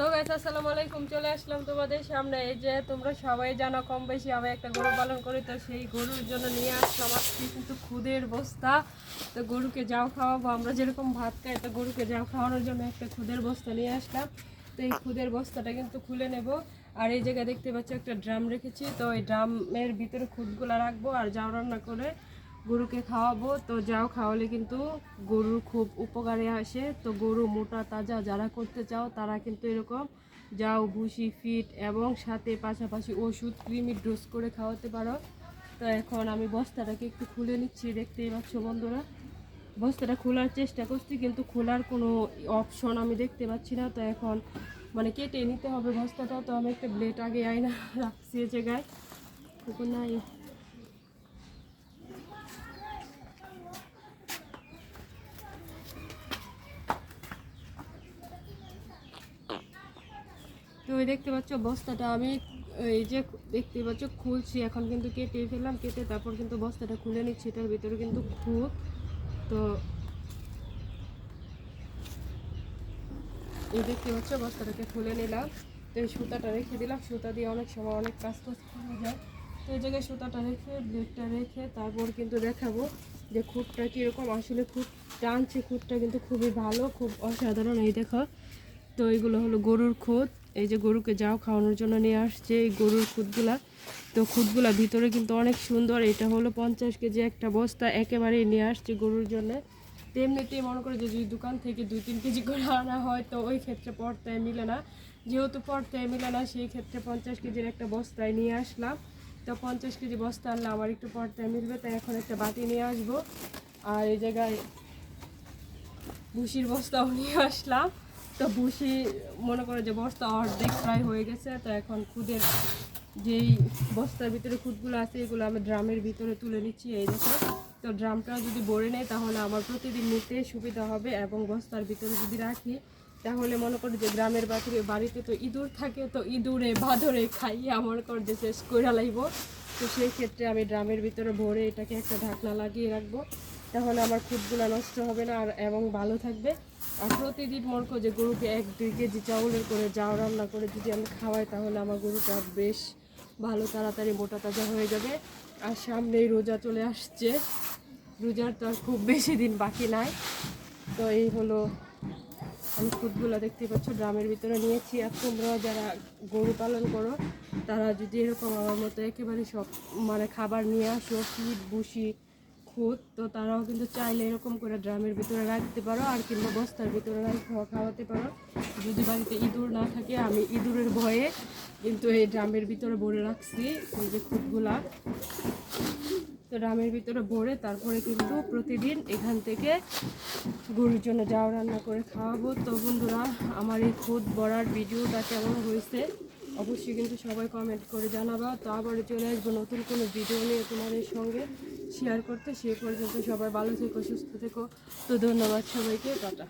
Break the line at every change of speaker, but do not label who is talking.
So guys আসসালামু আলাইকুম, চলে আসলাম তোমাদের সামনে। এই যে তোমরা সবাই জানো, কম বেশি আমি একটা গরু পালন করি, তো সেই গরুর জন্য নিয়ে আসলাম। আজকে কিন্তু খুদের বস্তা। তো গরুকে যাও খাওয়াবো, আমরা যেরকম ভাত খাই, তো গরুকে যাও খাওয়ানোর জন্য একটা খুদের বস্তা নিয়ে আসলাম। তো এই খুদের বস্তাটা কিন্তু খুলে নেব। আর এই জায়গায় দেখতে পাচ্ছ, একটা ড্রাম রেখেছি। তো এই ড্রামের ভিতরে খুদগুলো রাখব আর যাও রান্না করে গরুকে খাওয়াবো। তো যাও, খাওয়ালে কিন্তু গরুর খুব উপকারে আসে। তো গরু মোটা, তাজা যারা করতে চাও, তারা কিন্তু এরকম যাও, ভুসি, ফিট এবং সাথে পাশাপাশি ওষুধ কৃমির ডোজ করে খাওয়াতে পারো। তো এখন আমি বস্তাটাকে একটু খুলে নিচ্ছি, দেখতেই পাচ্ছ বন্ধুরা। বস্তাটা খোলার চেষ্টা করছি, কিন্তু খোলার কোনো অপশন আমি দেখতে পাচ্ছি না। তো এখন মানে কেটে নিতে হবে বস্তাটা। তো আমি একটা ব্লেড আগে আয়না রাখছি জায়গায়। কুকুর নাই তো দেখতে পাচ্ছ বস্তাটা, আমি এই যে দেখতে পাচ্ছ খুলছি, এখন কিন্তু কেটে ফেললাম, কেটে তারপর কিন্তু বস্তাটা খুলে নিচ্ছি, এটার ভিতরে কিন্তু খুব, তো এই দেখতে পাচ্ছ বস্তাটাকে খুলে নিলাম, তো এই সুতাটা রেখে দিলাম, সুতা দিয়ে অনেক সময় অনেক কাজ টাজ করা যায়। তো এই জায়গায় সুতাটা রেখে ব্লেডটা রেখে তারপর কিন্তু দেখাবো যে খুঁটটা কীরকম। আসলে খুব টানছে, খুঁটটা কিন্তু খুবই ভালো, খুব অসাধারণ, এই দেখো। তো এইগুলো হলো গরুর খুদ এই যে গরুকে যাও খাওয়ানোর জন্য নিয়ে আসছে এই গরুর খুদগুলা। তো খুদগুলা ভিতরে কিন্তু অনেক সুন্দর, এটা হলো পঞ্চাশ কেজি একটা বস্তা, একেবারেই নিয়ে আসছে গরুর জন্য। তেমনিতেই মনে করে যে যদি দোকান থেকে দুই তিন কেজি করে আনা হয়, তো ওই ক্ষেত্রে পর্তায় মিলে না। যেহেতু পর্তায় মিলে না, সেই ক্ষেত্রে পঞ্চাশ কেজির একটা বস্তায় নিয়ে আসলাম। তো পঞ্চাশ কেজি বস্তা আনলে আমার একটু পর্তায় মিলবে, তাই এখন একটা বাটি নিয়ে আসব। আর এই জায়গায় ভুসির বস্তাও নিয়ে আসলাম। তো ভুসি মনে করে যে বস্তা অর্ধেক প্রায় হয়ে গেছে, তো এখন খুদের যেই বস্তার ভিতরে খুদগুলো আছে, এগুলো আমি ড্রামের ভিতরে তুলে নিচ্ছি, এই দেখো। তো ড্রামটা যদি ভরে নেয় তাহলে আমার প্রতিদিন নিতে সুবিধা হবে এবং বস্তার ভিতরে যদি রাখি, তাহলে মনে করি যে গ্রামের বাড়িতে বাড়িতে তো ইঁদুর থাকে, তো ইঁদুরে বাঁদরে খাইয়ে আমার করে যে শেষ করে লাইব। তো সেই ক্ষেত্রে আমি ড্রামের ভিতরে ভরে এটাকে একটা ঢাকনা লাগিয়ে রাখব, তাহলে আমার খুদগুলো নষ্ট হবে না, আর এবং ভালো থাকবে। প্রতিদিন মনে যে গরুকে এক, দুই কেজি চাউলের করে যাও রান্না করে যদি আমি খাওয়াই তাহলে আমার গরুটা বেশ ভালো তাড়াতাড়ি মোটা তাজা হয়ে যাবে। আর সামনেই রোজা চলে আসছে। রোজার তো আর খুব বেশি দিন বাকি নাই। তো এই হলো আমি খুদগুলো দেখতে পাচ্ছ, ড্রামের ভিতরে নিয়েছি। আর তোমরা যারা গরু পালন করো, তারা যদি এরকম আমার মতো একেবারে সব মানে খাবার নিয়ে আসো ফিট বুসি খুদ তো তারাও কিন্তু চাইলে এরকম করে ড্রামের ভিতরে রাখতে পারো আর কিংবা বস্তার ভিতরে রাখতে খাওয়াতে পারো। যদি বাড়িতে ইঁদুর না থাকে, আমি ইঁদুরের ভয়ে কিন্তু এই ড্রামের ভিতরে ভরে রাখছি, এই যে খুদগুলা তো ড্রামের ভিতরে ভরে তারপরে কিন্তু প্রতিদিন এখান থেকে গরুর জন্য যাও, রান্না করে খাওয়াবো। তো বন্ধুরা, আমার এই খুদ বড়ার ভিডিওটা কেমন হয়েছে? অবশ্যই কিন্তু সবাই কমেন্ট করে জানাবা। তো আবার চলে আসব নতুন কোনো ভিডিও নিয়ে তোমাদের সঙ্গে। শেয়ার করতে সে পর্যন্ত সবাই ভালো থেকো সুস্থ থেকো। তো ধন্যবাদ সবাইকে টাটা।